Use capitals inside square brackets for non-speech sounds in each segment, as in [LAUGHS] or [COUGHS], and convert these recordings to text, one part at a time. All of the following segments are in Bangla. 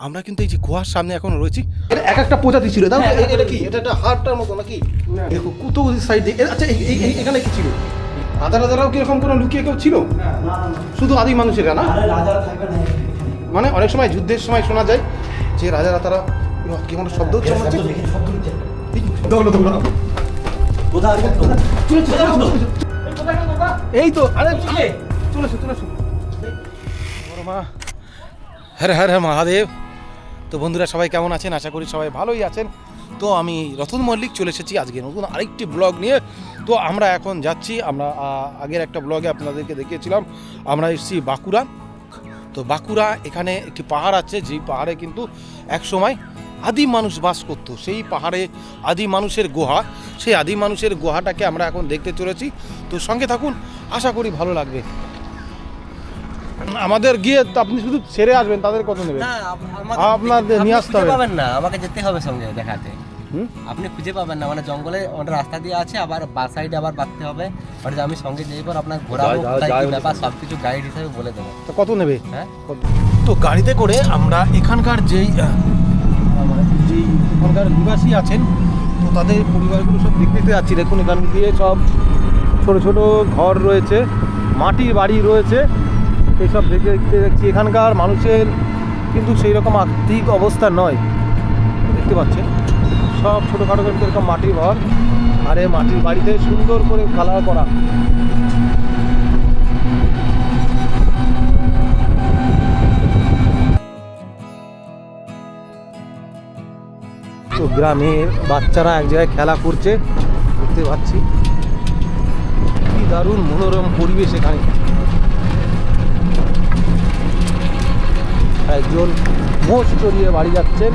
আমরা কিন্তু এই যে গুহার সামনে এখন রয়েছি। এটা এক একটা প্রজাতি ছিল দাও এ- এটা কি? এটা একটা হাড়টার মতো নাকি? দেখো কত সাইড দিয়ে আচ্ছা এখানে কি ছিল? রাজা রাজারাও কীরকম কোনো লুকিয়ে কেউ ছিল? শুধু আদি মানুষেরা না? মানে অনেক সময় যুদ্ধের সময় শোনা যায় যে রাজারা তারা কেমন শব্দ হচ্ছে মনে হচ্ছে? এই। চলে, চলে, চলে, চলে, চলে। তো আরে চলেছো চলেছো হ্যাঁ হ্যাঁ হ্যাঁ মহাদেব। তো বন্ধুরা সবাই কেমন আছেন? আশা করি সবাই ভালোই আছেন। তো আমি রতন মল্লিক চলে এসেছি আজকে নতুন আরেকটি ব্লগ নিয়ে। তো আমরা এখন যাচ্ছি, আমরা আগের একটা ব্লগে আপনাদেরকে দেখিয়েছিলাম, আমরা এসেছি বাঁকুড়া। তো বাঁকুড়া এখানে একটি পাহাড় আছে, যেই পাহাড়ে কিন্তু এক সময় আদি মানুষ বাস করত। সেই পাহাড়ে আদি মানুষের গুহা, সেই আদি মানুষের গুহাটাকে আমরা এখন দেখতে চলেছি। তো সঙ্গে থাকুন, আশা করি ভালো লাগবে। আমাদের গিয়ে তো আপনি শুধু ছেড়ে আসবেন তাদের কত নেবেন? না আপ- আমাকে আপনার আপনি নিয়ে আসতে হবে। পাবেন না আমাকে যেতে হবে সঙ্গে দেখাতে। হুম? আপনি খুঁজে পাবেন না মানে জঙ্গলে অনেক রাস্তা দিয়ে আছে আবার বা সাইডে আবার বাঁধতে হবে। মানে আমি সঙ্গে যেই পর আপনার ঘোরাবো কি ব্যাপার সব কিছু গাইড হিসাবে বলে দেবো। তো কত নেবে? হ্যাঁ? তো গাড়িতে করে আমরা এখানকার যেই যেই এখানকার নিবাসী আছেন তো তাদের পরিবারগুলো সব দেখতে দেখতে যাচ্ছি। দেখুন এখান দিয়ে সব ছোট ছোট ঘর রয়েছে মাটির বাড়ি রয়েছে এইসব দেখতে দেখতে দেখছি, এখানকার মানুষের কিন্তু সেই রকম আর্থিক অবস্থা নয়। দেখতে পাচ্ছেন? সব ছোটোখাটো কিন্তু এরকম মাটির ঘর, আর এই মাটির বাড়িতে সুন্দর করে কালার করা। তো গ্রামের বাচ্চারা এক জায়গায় খেলা করছে, দেখতে পাচ্ছি। কি দারুণ মনোরম পরিবেশ এখানে। একজন মোষ চড়িয়ে বাড়ি যাচ্ছেন।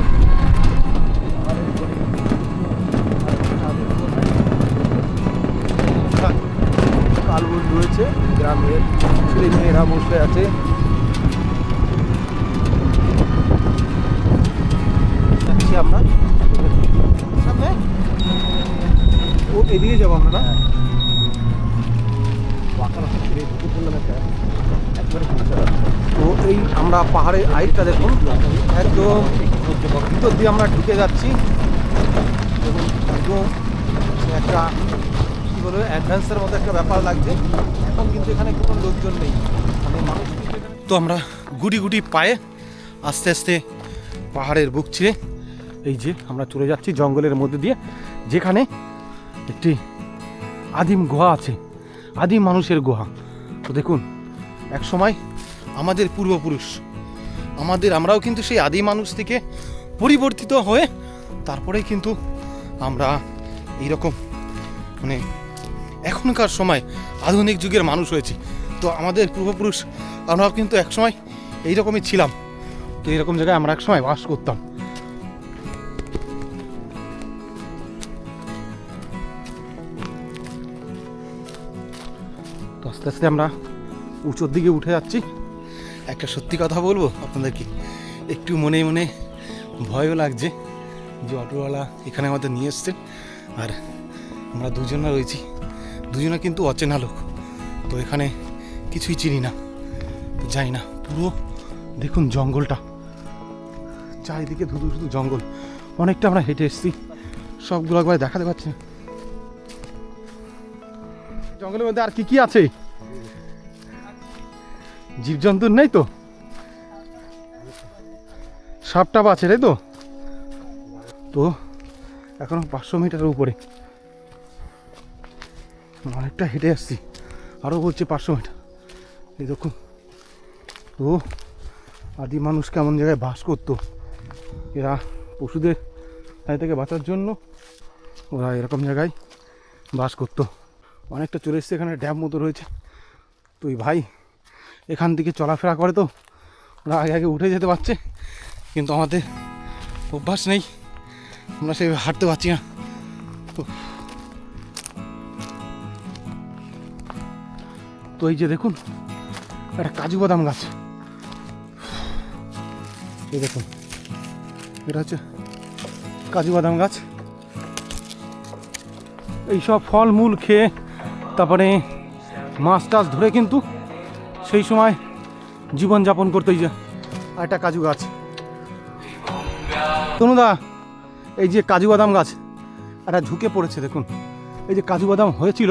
কালবন রয়েছে গ্রামের ছেলে মেয়েরা বসে আছে। আমরা পাহাড়ের আইটটা দেখুন, একদম ভিতর দিয়ে আমরা ঢুকে যাচ্ছি। একদম একটা, কী বলব, অ্যাডভেন্সের মতো একটা ব্যাপার লাগছে। এখন কিন্তু এখানে কোনো লোকজন নেই। মানে মানুষ তো আমরা গুটি গুটি পায়ে আস্তে আস্তে পাহাড়ের বুক ছিঁড়ে এই যে আমরা চলে যাচ্ছি জঙ্গলের মধ্যে দিয়ে, যেখানে একটি আদিম গুহা আছে। আদিম মানুষের গুহা। তো দেখুন, এক সময় আমাদের পূর্বপুরুষ। আমাদের আমরাও কিন্তু সেই আদি মানুষ থেকে পরিবর্তিত হয়ে তারপরেই কিন্তু আমরা এইরকম মানে এখনকার সময় আধুনিক যুগের মানুষ হয়েছি। তো আমাদের পূর্বপুরুষ আমরাও কিন্তু একসময় এইরকমই ছিলাম। তো এরকম জায়গায় আমরা একসময় বাস করতাম। তো আস্তে আস্তে আমরা উঁচুর দিকে উঠে যাচ্ছি। একটা সত্যি কথা বলব আপনাদেরকে? একটু মনে মনে ভয়ও লাগছে যে অটোওয়ালা এখানে আমাদের নিয়ে এসছে আর আমরা দুজনা রয়েছি। দুজনা কিন্তু অচেনা লোক। তো এখানে কিছুই চিনি না যাই না। পুরো দেখুন জঙ্গলটা। চারিদিকে ধুধু শুধু জঙ্গল। অনেকটা আমরা হেঁটে এসেছি। সবগুলো একবার দেখাতে পাচ্ছি। জঙ্গলের মধ্যে আর কি কি আছে? জীবজন্তুর নেই তো? সাপ টাপ আছে তাই তো? তো, এখনও পাঁচশো মিটারের উপরে। অনেকটা হেঁটে আসছি আরও বলছে পাঁচশো মিটার। এই দেখুন। তো, আদি মানুষ কেমন জায়গায় বাস করতো। এরা পশুদের হাত থেকে বাঁচার জন্য ওরা এরকম জায়গায় বাস করতো। অনেকটা চলে এসছে এখানে, ড্যাম মতো রয়েছে। তো এই ভাই এখান থেকে চলাফেরা করে তো। ওরা আগে আগে উঠে যেতে পারছে। কিন্তু আমাদের অভ্যাস নেই। আমরা সেই হাঁটতে পারছি না। তো এই যে দেখুন, একটা কাজু বাদাম গাছ। এই দেখুন, এটা হচ্ছে কাজু বাদাম গাছ। এইসব ফল মূল খেয়ে তারপরে মাছ টাছ ধরে কিন্তু সেই সময় জীবনযাপন করতে যে একটা কাজু গাছ। তনুদা এই যে কাজু বাদাম গাছ একটা ঝুঁকে পড়েছে, দেখুন। এই যে কাজু বাদাম হয়েছিল,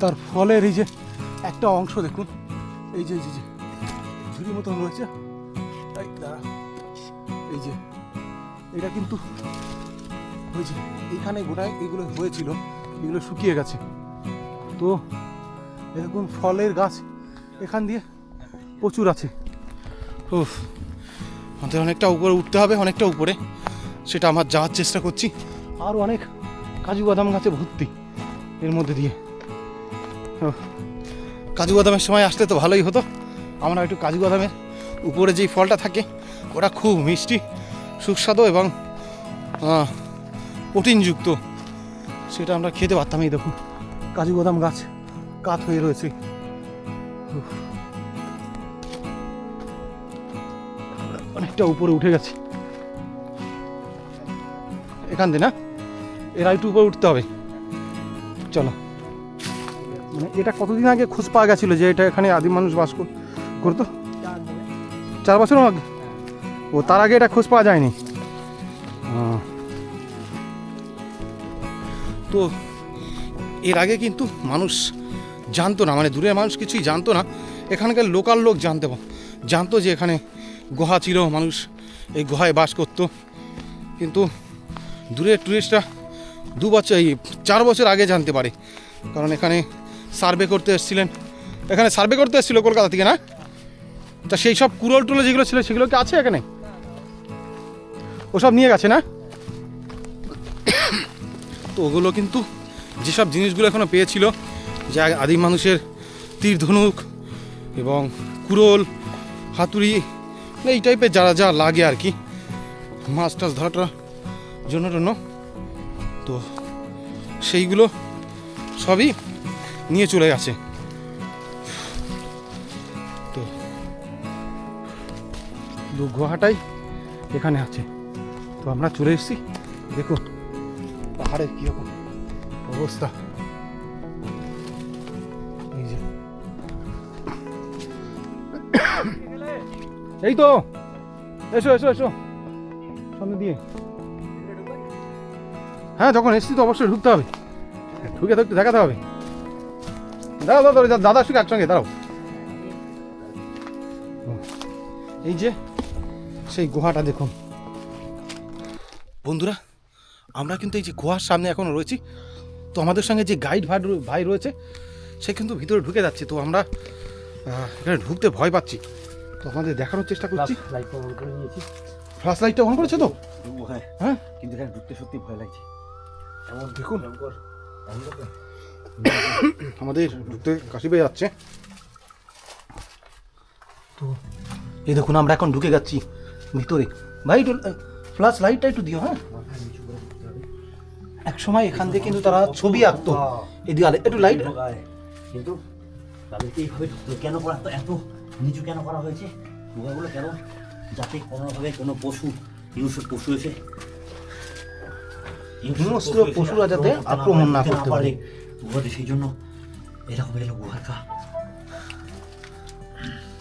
তার ফলের এই যে একটা অংশ, দেখুন। এই যে এই যে ঝুড়ি মতন রয়েছে এই দাঁড়া, এই যে, এটা কিন্তু হয়েছে। এইখানে গোটায় এগুলো হয়েছিল, এগুলো শুকিয়ে গেছে। তো, এরকম ফলের গাছ এখান দিয়ে? প্রচুর আছে। আমাদের অনেকটা উপরে উঠতে হবে অনেকটা উপরে। সেটা আমার যাওয়ার চেষ্টা করছি। আরও অনেক কাজু বাদাম গাছে ভর্তি এর মধ্যে দিয়ে। কাজু বাদামের সময় আসলে তো ভালোই হতো। আমরা একটু কাজু বাদামের উপরে যেই ফলটা থাকে ওটা খুব মিষ্টি সুস্বাদু এবং প্রোটিনযুক্ত। সেটা আমরা খেতে পারতাম এই দেখুন। কাজু বাদাম গাছ কাত হয়ে রয়েছে। অনেকটা উপরে উঠে গেছি। এখান দিয়ে না? এরা একটু উপরে উঠতে হবে। চলো। মানে এটা কতদিন আগে খোঁজ পাওয়া গেছিল যে এটা এখানে আদিম মানুষ বাস কর- করতো? চার বছর আগে? ও, তার আগে এটা খোঁজ পাওয়া যায়নি। তো, এর আগে কিন্তু মানুষ জানতো না মানে দূরের মানুষ কিছুই জানতো না। এখানকার লোকাল লোক জানতে জানতো যে এখানে গুহা ছিল, মানুষ এই গুহায় বাস করতো। কিন্তু দূরের টুরিস্টরা দু বছর, এই চার বছর আগে জানতে পারে। কারণ এখানে সার্ভে করতে এসেছিলেন। এখানে সার্ভে করতে এসেছিল কলকাতা থেকে, না? তা সেই সব কুরল টুলো যেগুলো ছিল, সেগুলো কি আছে এখানে? ওসব নিয়ে গেছে, না? [COUGHS] তো ওগুলো কিন্তু যেসব জিনিসগুলো এখনও পেয়েছিল যে আদিম মানুষের তীর ধনুক এবং কুরল, হাতুড়ি, এই টাইপের যারা যা লাগে আর কি। মাছ টাছ ধরাটার জন্য টন্য। তো সেইগুলো সবই নিয়ে চলে গেছে। তো গুহাটাই এখানে আছে। তো আমরা চলে এসেছি। দেখুন, পাহাড়ের কীরকম অবস্থা। এই তো। এসো এসো এসো। সামনে দিয়ে। হ্যাঁ যখন এসছি তো অবশ্যই ঢুকতে হবে। ঢুকে তো একটু দেখাতে হবে। দাঁড়াও দাদা দাদা দাদার সঙ্গে একসঙ্গে, দাঁড়াও। এই যে, সেই গুহাটা দেখুন। বন্ধুরা, আমরা কিন্তু এই যে গুহার সামনে এখন রয়েছি। তো আমাদের সঙ্গে যে গাইড ভাই ভাই রয়েছে, সে কিন্তু ভিতরে ঢুকে যাচ্ছে। তো আমরা এখানে ঢুকতে ভয় পাচ্ছি। তো আমাদের দেখানোর চেষ্টা করছি। লাইটটা অন করে নিয়েছি। ফ্ল্যাশ লাইটটা অন করেছে তো? হ্যাঁ। হ্যাঁ? কিন্তু এখানে ঢুকতে সত্যি ভয় লাগছে। এমন দেখুন আমাদের ঢুকতে কাশি পেয়ে যাচ্ছে। তো এই দেখুন আমরা এখন ঢুকে যাচ্ছি ভিতরে। ভাই একটু ফ্ল্যাশ লাইটটা একটু দিও হ্যাঁ? এক সময় এখান থেকে কিন্তু তারা ছবি আঁকতো। এই দেওয়ালে একটু লাইট। কিন্তু তাদেরকে এইভাবে কেন করা এত এত নিচু কেন করা হয়েছে? গুহাগুলো কেন? যাতে কোনোভাবে কোনো পশু হিংস্র পশু এসে হিংস্র পশুরা যাতে আক্রমণ না করতে পারে। গুহাতে সেই জন্য এরকম এলো গুহার কা।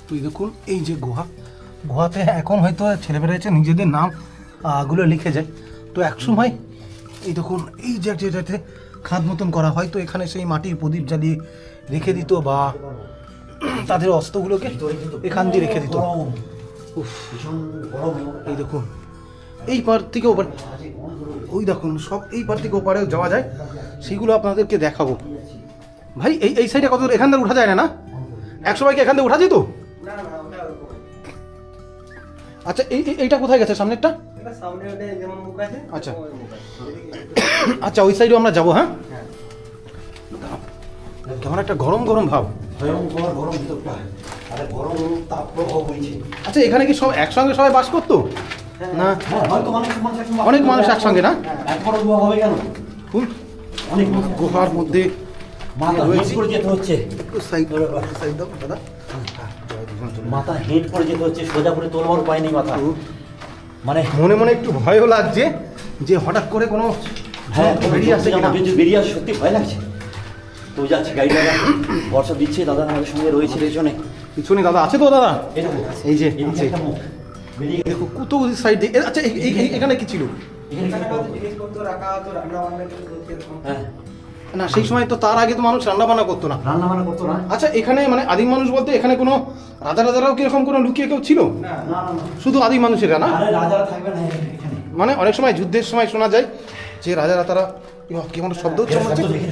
তুই দেখুন এই যে গুহা। গুহাতে এখন হয়তো ছেলেমেয়েরা এসে নিজেদের নামগুলো লিখে যায়। তো এক সময় এই দেখুন এই যে যেটাতে খাদ মতন করা হয় তো এখানে সেই মাটির প্রদীপ জ্বালিয়ে রেখে দিত বা তাদের অস্ত্রগুলোকে এখান দিয়ে রেখে দিত। এই দেখুন। এই পার থেকে ওপার ওই দেখুন, সব এই পার থেকে ওপারেও যাওয়া যায়। সেইগুলো আপনাদেরকে দেখাবো। ভাই, এই এই সাইডে কত এখান থেকে উঠা যায় না না? এক সময় কি এখান থেকে উঠা যেত? আচ্ছা এই এই- এইটা কোথায় গেছে? সামনেরটা? আচ্ছা। আচ্ছা ওই সাইডেও আমরা যাব হ্যাঁ? কেমন একটা গরম গরম ভাব। ভয়ঙ্কর গরম ভিতরটা আরে গরম তাপ প্রবাহ বইছে আচ্ছা এখানে কি সব একসঙ্গে সবাই বাস করতো? না? হ্যাঁ হয়তো মানুষ মানুষ অনেক মানুষ একসঙ্গে না? গুহা হবে কেন? ফুল অনেক গুহার মধ্যে মাথা হেট করে যেতে হচ্ছে। সাইড সাইড দাও দাদা। মাথা হেট করে যেতে হচ্ছে সোজা করে তোলবার উপায় নেই মাথা। মানে মনে মনে একটু ভয়ও লাগছে যে হঠাৎ করে কোনো হ্যাঁ বেরিয়ে আসছে বেরিয়ে আসে সত্যি ভয় লাগছে। তো যাচ্ছে গাড়ি দাদা? বর্ষা দিচ্ছে দাদা আমাদের সঙ্গে রয়েছে পেছনে। পিছনে দাদা আছে তো দাদা? এই যে দেখো কত সাইড দিয়ে আচ্ছা এখানে কি ছিল? কি। হ্যাঁ। না সেই সময় তো তার আগে তো মানুষ রান্না বান্না করতো না। রান্না বান্না করতো না? আচ্ছা এখানে মানে আদিম মানুষ বলতে এখানে কোনো রাজা রাজারাও কীরকম কোনো লুকিয়ে কেউ ছিল? না না না না। শুধু আদিম মানুষেরা না? আরে রাজারা থাকবে না এখানে। মানে অনেক সময় যুদ্ধের সময় শোনা যায় যে রাজারা তারা কেমন শব্দ হচ্ছে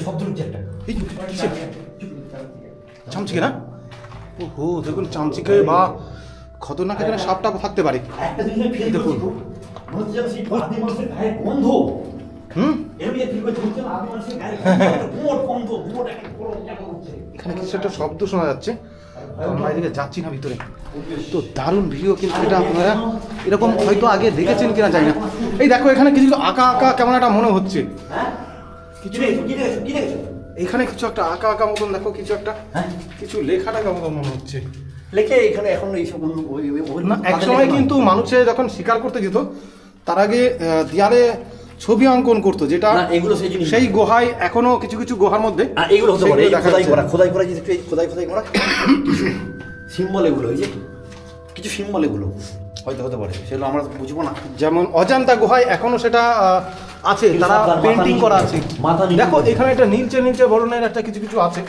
শব্দ হচ্ছে একটা? চামচিকে না ওহো দেখুন চামচিকে বা খতরনাক এখানে সাপ টাপ থাকতে পারে। দেখুন। হুম? [LAUGHS] এখানে কিছু একটা শব্দ শোনা যাচ্ছে। আমরা এদিকে যাচ্ছি না ভিতরে। তো দারুণ ভিডিও কিন্তু এটা আপনারা এরকম হয়তো আগে দেখেছেন কিনা জানি না। এই দেখো এখানে কিছু আঁকা আঁকা কেমন একটা মনে হচ্ছে। হ্যাঁ? কিছু এখানে কিছু একটা আঁকা আঁকা মতন দেখো কিছু একটা। হ্যাঁ? কিছু লেখাটা কেমন মনে হচ্ছে। লেখে এখানে এখন এইসব এক সময় কিন্তু মানুষে যখন শিকার করতে যেত তার আগে দেয়ালে ছবি অঙ্কন করতো যেটা এগুলো সেই জিনিস সেই গুহায় এখনও কিছু কিছু গুহার মধ্যে এগুলো হতে পারে খোদাই করা খোদাই করা যে খোদাই খোদাই করা সিম্বল এগুলো এই যে কিছু সিম্বল এগুলো হয়তো হতে পারে সেগুলো আমরা বুঝব না। যেমন অজান্তা গুহায় এখনও সেটা আছে তারা পেন্টিং করা আছে। দেখো এখানে একটা নীলচে নীলচে বরণের একটা কিছু কিছু আছে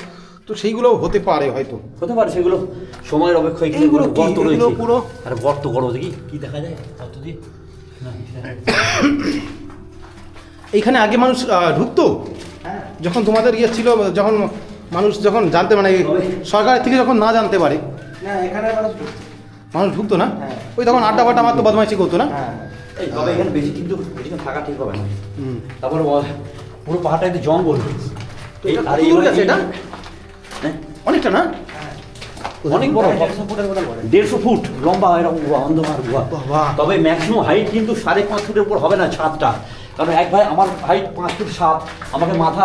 তো সেইগুলোও হতে পারে হয়তো। হতে পারে সেগুলো সময়ের অপেক্ষায় এইগুলো কি? গর্ত রয়েছে। পুরো- আরে গর্ত করো দেখি কি? দেখা যায়? দিয়ে? এটা- এইখানে আগে মানুষ ঢুকতো? হ্যাঁ। যখন তোমাদের ইয়ে ছিল যখন মানুষ যখন জানতে মানে সরকারের থেকে যখন না জানতে পারে। না এখানে মানুষ ঢুকতো। মানুষ ঢুকতো না? হ্যাঁ। ওই তখন আড্ডা ফাড্ডা মারতো বদমাইশি করতো না? হ্যাঁ। তবে এখানে বেশি কিন্তু বেশিক্ষণ থাকা ঠিক হবে না। তারপরে পুরো পাহাড়টা একটু জঙ্গল আর এটা? হ্যাঁ, অনেকটা না? অনেক বড় দেড়শো ফুট? লম্বা এরকম গুহা অন্ধকার গুহা। তবে ম্যাক্সিমাম হাইট কিন্তু সাড়ে পাঁচ ফুটের উপর হবে না ছাদটা। কারণ এক ভাই আমার হাইট পাঁচ ফুট সাত আমাকে মাথা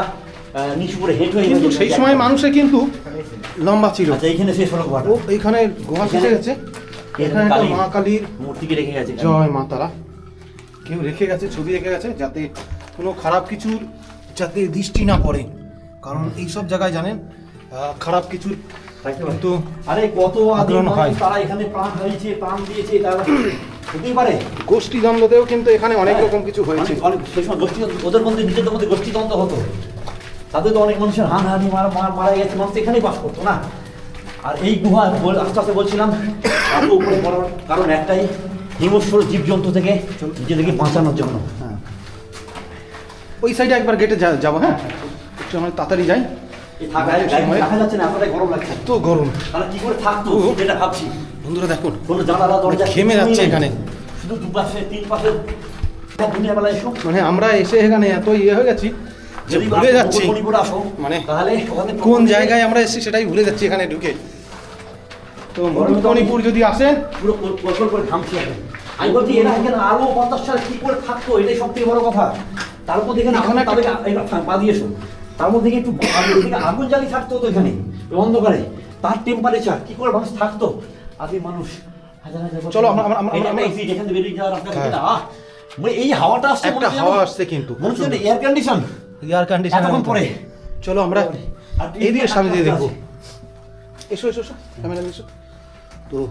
নিচু করে হেঁট হয়ে কিন্তু সেই সময় মানুষের কিন্তু লম্বা ছিল। আচ্ছা এইখানে শেষ হলো গুহাটা। ও এইখানে গুহা শেষে গেছে? এখানে মা কালীর মূর্তিকে রেখে গেছে। জয় মা তারা। কেউ রেখে গেছে ছবি রেখে গেছে যাতে কোনো খারাপ কিছুর যাতে দৃষ্টি না পড়ে। কারণ এইসব জায়গায় জানেন খারাপ কিছুর কিন্তু আরে কত আদিম আগ্রহ হয়। তারা এখানে প্রাণ হারিয়েছে প্রাণ দিয়েছে তারা হতেই পারে। গোষ্ঠী দ্বন্দ্বতেও কিন্তু এখানে অনেক রকম কিছু হয়েছে। অনেক- অনেক সেই সময় গোষ্ঠী ওদের মধ্যে নিজেদের মধ্যে গোষ্ঠীদ্বন্দ্ব হতো। তাদের তো অনেক মানুষের হান হানি মারা মারা- মারা গেছে মানুষ এখানেই বাস করতো না। আর এই গুহা আস্তে আস্তে বলছিলাম উপরে পড়ার কারণ একটাই হিমস্বর জীবজন্তু থেকে নিজেদেরকে বাঁচানোর জন্য। হ্যাঁ। ওই সাইডে একবার গেটে যাব হ্যাঁ? একটু আমরা তাড়াতাড়ি যাই। এতটাই গরম কি করে থাকতো? যেটা ভাবছি। বন্ধুরা দেখুন কোনো জানালা দরজা ঘেমে যাচ্ছে এখানে। শুধু তিন পাশে মানে আমরা এসে এখানে এত ইয়ে হয়ে গেছি ভুলে যাচ্ছি। মানে তাহলে কোন জায়গায় আমরা এসেছি সেটাই ভুলে যাচ্ছি এখানে ঢুকে। তো মণিপুর যদি আসেন পুরো কল- কলকল করে ঘামছি এখন। আমি বলছি এরা এখানে আলো বাতাস ছাড়া কি করে থাকতো? এটাই সব থেকে বড় কথা। তার মধ্যে এখানে এখানে তাদেরকে পা দিয়ে এসো। তার মধ্যে একটু আগুন জ্বালিয়ে থাকতো তো এখানে। অন্ধকারে। তার টেম্পারেচার কি করে মানুষ থাকতো? আদি মানুষ। চলো, আমরা- আমরা- আমরা- এটা একটা আমরা- exit, এখান থেকে বেরিয়ে যাওয়ার রাস্তা। হ্যাঁ। আহ, মানে এই হাওয়াটা আসছে একটা হাওয়া আসছে কিন্তু। মনে হচ্ছে এয়ার কন্ডিশন এয়ার কন্ডিশন এতক্ষণ পরে। চলো আমরা এই দিকে সামনে দিয়ে দেখব। এসো এসো এসো। ক্যামেরা এসো। তো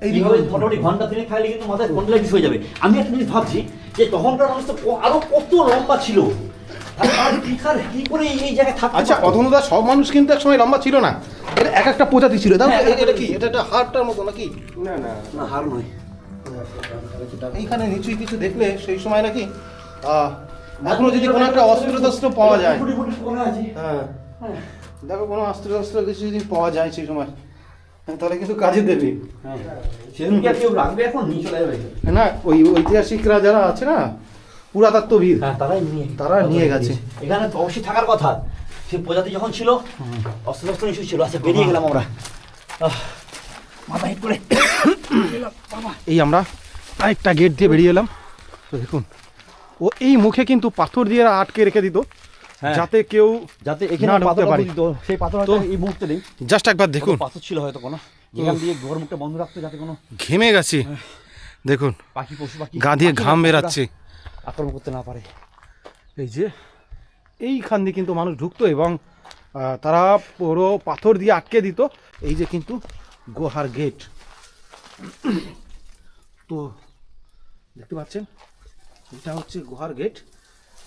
এইভাবে মোটামুটি ঘণ্টা তিনে খাইলে কিন্তু মাথায় কন্ট্রাক্টিস হয়ে যাবে। আমি একটা জিনিস ভাবছি যে তখনকার মানুষ তো আরও কত লম্বা ছিল। আর কি করে এই- এই জায়গায় থাকতে আচ্ছা? অধনুদা সব মানুষ কিন্তু এক সময় লম্বা ছিল না। এটা এক একটা প্রজাতি ছিল। হ্যাঁ, এটা কি? এটা একটা হাড়টার মতো নাকি? না না। না হার নয়। এইখানে নিচুই কিছু দেখলে সেই সময় নাকি আহ, এখনও যদি কোনো একটা অস্ত্র টস্ত্র পাওয়া যায়। হ্যাঁ। হ্যাঁ। দেখো কোনো অস্ত্র টস্ত্র কিছু যদি পাওয়া যায় সেই সময়। তাহলে কিন্তু কাজে দেবে। হ্যাঁ। কি আর কেউ রাখবে এখন? নিয়ে চলে যাবে না ওই ঐতিহাসিকরা যারা আছে না পুরাতত্ত্ববিদ হ্যাঁ তারাই নিয়ে তারা নিয়ে গেছে। এখানে তো অবশ্যই থাকার কথা। সে প্রজাতি যখন ছিল অস্ত্র শস্ত্র নিশ্চয়ই ছিল আচ্ছা বেরিয়ে গেলাম আমরা। আহ, মাথা হিট করে। এই আমরা আরেকটা গেট দিয়ে বেরিয়ে এলাম। তো দেখুন ও এই মুখে কিন্তু পাথর দিয়ে আটকে রেখে দিত। হ্যাঁ। যাতে কেউ যাতে এখানে পাথর সেই পাথর এই মুহূর্তে নেই। জাস্ট একবার দেখুন। পাথর ছিল হয়তো কোনো। যেখান দিয়ে ঘর মুখটা বন্ধ রাখতো যাতে কোনো ঘেমে গেছি। দেখুন পাখি পশু পাখি গা দিয়ে ঘাম বেরাচ্ছে। আক্রমণ করতে না পারে। এই যে এইখান দিয়ে কিন্তু মানুষ ঢুকতো এবং তারা পুরো পাথর দিয়ে আটকে দিত। এই যে কিন্তু গুহার গেট। তো দেখতে পাচ্ছেন? এটা হচ্ছে গুহার গেট।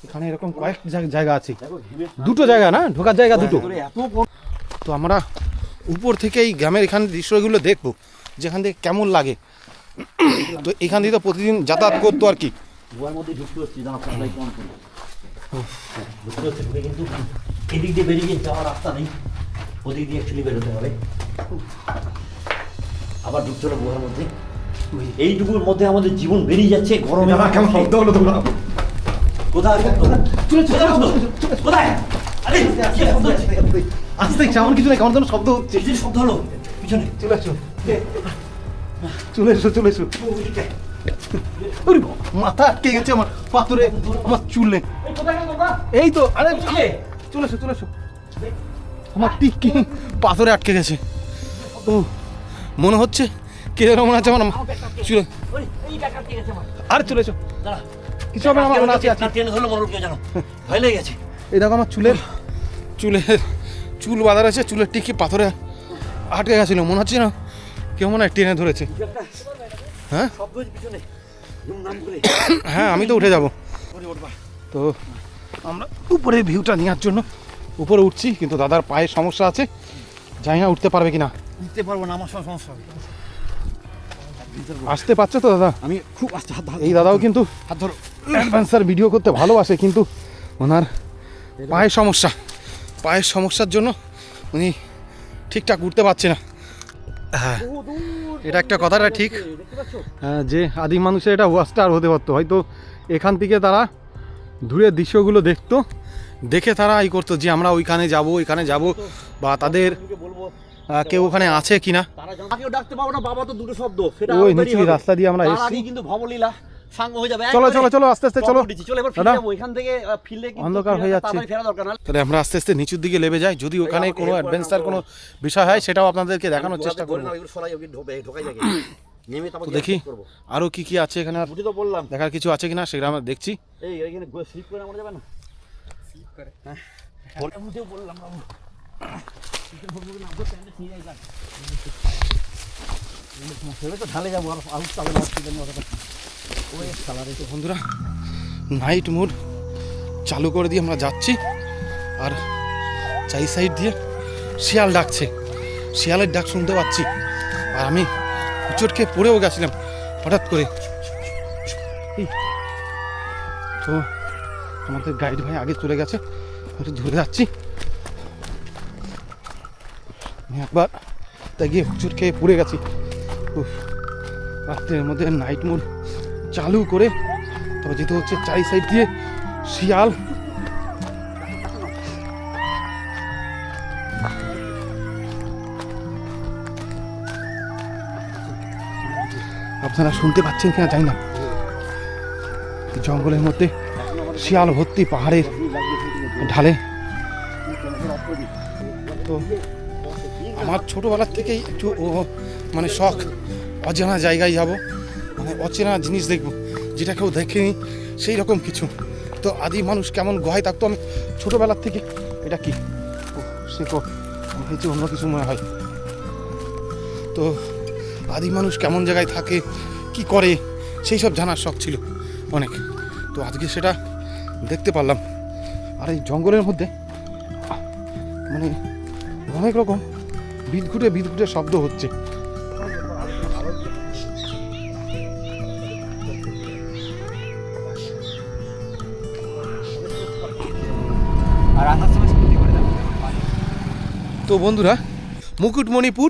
এখানে এরকম কয়েক জায়গা আছে। দুটো জায়গা না? ঢোকার জায়গা দুটো। তো আমরা উপর থেকে এই গ্রামের এখানে দৃশ্যগুলো দেখব যেখান থেকে কেমন লাগে। তো এখান থেকে তো প্রতিদিন যাতায়াত করতো আর কি। গুহার মধ্যে ঢুকতে হচ্ছে জানা সাপ্লাই কম করে ঢুকতে হচ্ছে ঢুকে কিন্তু এদিক দিয়ে বেরিয়ে যাওয়ার রাস্তা নেই ওদিক দিয়ে অ্যাকচুয়ালি বেরোতে হবে আবার ঢুকতে গুহার মধ্যে। এইটুকুর মধ্যে আমাদের জীবন বেরিয়ে যাচ্ছে গরমে কেমন শব্দ হলো তোমরা? কোথায় কোথায়? কোথায় আরে কি শব্দ হচ্ছে? আসতে কেমন কিছু নেই কেমন যেন শব্দ হচ্ছে শব্দ হলো পিছনে চলে এসো চলে এসো চলে এসো ওরে মাথা আটকে গেছে আমার পাথরে আমার চুলে এই তো আরে চলে এসো চলে এসো আমার টিকি পাথরে আটকে গেছে ও মনে হচ্ছে কে যেন মনে হচ্ছে আমার চুলে? আরে চলে এসো দাঁড়া। কিছু হবে না আমার মনে আছে আছে। টেনে ধরলো মনে জানো? ভয় লেগে গেছে। এই দেখো আমার চুলের চুলের চুল বাঁধা রয়েছে চুলের টিকি পাথরে আটকে গেছিল মনে হচ্ছে না কেউ মনে হয় টেনে ধরেছে। হ্যাঁ? শব্দ হচ্ছে পিছনে। ধুম করে। হ্যাঁ আমি তো উঠে যাব। ওরে উঠবা। তো আমরা উপরে ভিউটা নেওয়ার জন্য উপরে উঠছি কিন্তু দাদার পায়ের সমস্যা আছে। জানি না উঠতে পারবে কিনা। উঠতে পারব না আমার সঙ্গে সমস্যা হবে। আসতে পারছে তো দাদা? আমি খুব আস্তে হাত হাত এই দাদাও কিন্তু হাত ধরো। অ্যাডভেঞ্চার ভিডিও করতে ভালোবাসে কিন্তু ওনার পায়ের সমস্যা পায়ের সমস্যার জন্য উনি ঠিকঠাক উঠতে পারছে না। হ্যাঁ এটা একটা কথাটা ঠিক। হ্যাঁ, যে আদিম মানুষের এটা ওয়াস্টার হতে পারতো। হয়তো এখান থেকে তারা দূরের দৃশ্যগুলো দেখতো দেখে তারা এই করতো যে আমরা ওইখানে যাব ওইখানে যাব বা তাদের কেউ ওখানে আছে কিনা। ওই নিচু। রাস্তা দিয়ে আমরা এসেছি। কিন্তু ভবলীলা। সাঙ্গ হয়ে যাবে চলো চলো চলো আস্তে আস্তে চলো। চলো এবার ফিরে যাব। এখান থেকে ফিরলে কিন্তু অন্ধকার হয়ে যাচ্ছে। ফেরা দরকার না। তাহলে আমরা আস্তে আস্তে নিচুর দিকে লেবে যাই। যদি ওখানে কোনো অ্যাডভেঞ্চার কোনো বিষয় হয় সেটাও আপনাদেরকে দেখানোর চেষ্টা করব। [COUGHS] তো দেখি আরও কি কি আছে এখানে তো বললাম। দেখার কিছু আছে কিনা সেটা আমরা দেখছি। এই এখানে স্লিপ করে আমরা যাবে না? স্লিপ করে। হ্যাঁ। বললাম ঢালে যাব আর আউট চাবে বন্ধুরা নাইট মোড চালু করে দিয়ে আমরা যাচ্ছি। আর চাই সাইড দিয়ে শিয়াল ডাকছে। শিয়ালের ডাক শুনতে পাচ্ছি। আর আমি চটকে পড়েও গেছিলাম, হঠাৎ করে। তো আমাদের গাইড ভাই আগে চলে গেছে, একটু ধরে যাচ্ছি। একবার তাই গিয়ে হুচুট খেয়ে পড়ে গেছি। রাত্রের মধ্যে নাইট মোড চালু করে, তবে যেতে হচ্ছে চারি সাইড দিয়ে শিয়াল। আপনারা শুনতে পাচ্ছেন কিনা জানি না। জঙ্গলের মধ্যে শিয়াল ভর্তি পাহাড়ের ঢালে। তো আমার ছোটোবেলার থেকেই একটু মানে শখ, অজানা জায়গায় যাব। মানে অচেনা জিনিস দেখব, যেটা কেউ দেখেনি, সেই রকম কিছু। তো আদি মানুষ কেমন গুহায় থাকতো? আমি ছোটোবেলার থেকে এটা কি? সে হয়েছে অন্য কিছু মনে হয়। তো আদি মানুষ কেমন জায়গায় থাকে, কি করে, সেই সব জানার শখ ছিল অনেক। তো আজকে সেটা দেখতে পারলাম। আর এই জঙ্গলের মধ্যে মানে অনেক রকম বিদঘুটে বিদঘুটে শব্দ হচ্ছে। তো বন্ধুরা মুকুটমণিপুর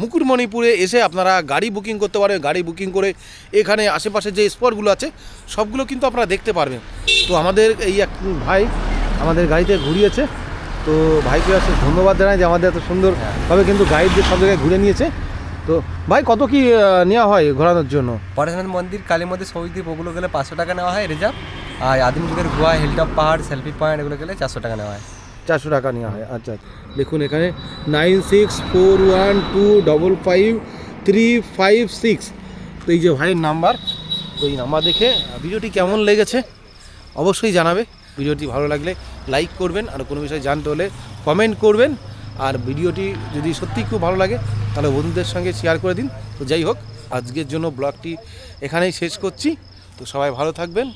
মুকুটমণিপুরে এসে আপনারা গাড়ি বুকিং করতে পারেন গাড়ি বুকিং করে এখানে আশেপাশে যে স্পটগুলো আছে সবগুলো কিন্তু আপনারা দেখতে পারবেন। তো আমাদের এই এক ভাই আমাদের গাড়িতে ঘুরিয়েছে তো ভাইকে আসলে ধন্যবাদ জানাই যে আমাদের এত সুন্দরভাবে কিন্তু গাইড যে সব জায়গায় ঘুরে নিয়েছে। তো ভাই কত কি নেওয়া হয় ঘোরানোর জন্য? পরেশনাথ মন্দির কালী মন্দির সৌদ্বীপ ওগুলো গেলে পাঁচশো টাকা নেওয়া হয় রিজার্ভ। আর আদিম যুগের গুহা হিলটপ পাহাড় সেলফি পয়েন্ট এগুলো গেলে চারশো টাকা নেওয়া হয়। চারশো টাকা নেওয়া হয়। আচ্ছা দেখুন এখানে nine six four one two double five three five six. তো এই যে ভাইয়ের নাম্বার তো এই নাম্বার দেখে ভিডিওটি কেমন লেগেছে অবশ্যই জানাবে। ভিডিওটি ভালো লাগলে লাইক করবেন আর কোনো বিষয়ে জানতে হলে কমেন্ট করবেন। আর ভিডিওটি যদি সত্যিই খুব ভালো লাগে তাহলে বন্ধুদের সঙ্গে শেয়ার করে দিন। তো যাই হোক আজকের জন্য ব্লগটি এখানেই শেষ করছি। তো সবাই ভালো থাকবেন।